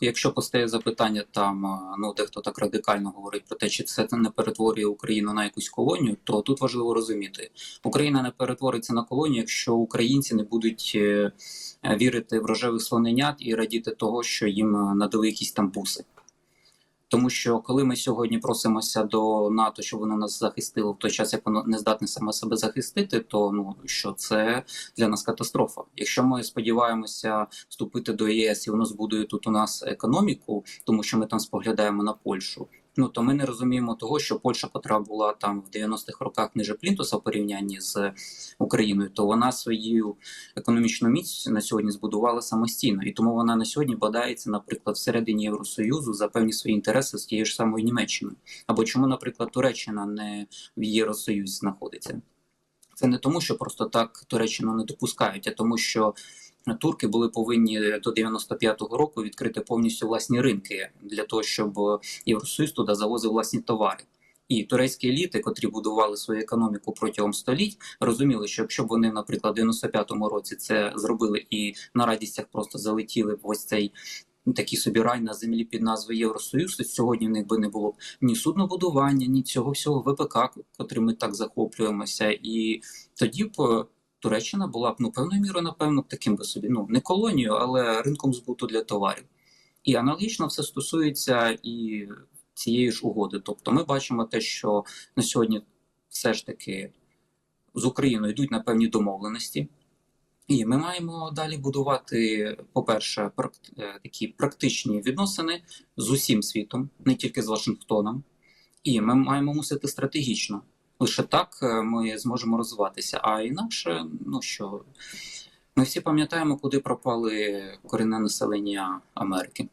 Якщо постає запитання, там ну дехто так радикально говорить про те, чи це не перетворює Україну на якусь колонію, то тут важливо розуміти, Україна не перетвориться на колонію, якщо українці не будуть е, вірити в рожевих слоненят і радіти того, що їм надали якісь там буси. Тому що коли ми сьогодні просимося до НАТО, щоб воно нас захистило в той час, як воно не здатне саме себе захистити, то ну що це для нас катастрофа. Якщо ми сподіваємося вступити до ЄС і воно збудує тут у нас економіку, тому що ми там споглядаємо на Польщу. Ну то ми не розуміємо того, що Польща, котра була там в 90-х роках ниже Плінтуса в порівнянні з Україною, то вона свою економічну міць на сьогодні збудувала самостійно, і тому вона на сьогодні бодається, наприклад, всередині Євросоюзу за певні свої інтереси з тією ж самою Німеччиною. Або чому, наприклад, Туреччина не в Євросоюзі знаходиться? Це не тому, що просто так Туреччину не допускають, а тому, що турки були повинні до 95-го року відкрити повністю власні ринки для того, щоб Євросоюз туди завозив власні товари. І турецькі еліти, котрі будували свою економіку протягом століть, розуміли, що якщо б вони, наприклад, в 95-му році це зробили і на радістях просто залетіли в ось цей такий собі рай на землі під назвою Євросоюз, то сьогодні в них би не було б ні суднобудування, ні цього всього ВПК, котрим ми так захоплюємося, і тоді б. Туреччина була б ну певною мірою, напевно, таким би собі, ну не колонією, але ринком збуту для товарів. І аналогічно все стосується і цієї ж угоди. Тобто, ми бачимо те, що на сьогодні все ж таки з Україною йдуть на певні домовленості, і ми маємо далі будувати, по-перше, е, такі практичні відносини з усім світом, не тільки з Вашингтоном. І ми маємо мусити стратегічно. Лише так е, ми зможемо розвиватися. А інакше, ну що, ми всі пам'ятаємо, куди пропали корінне населення Америки.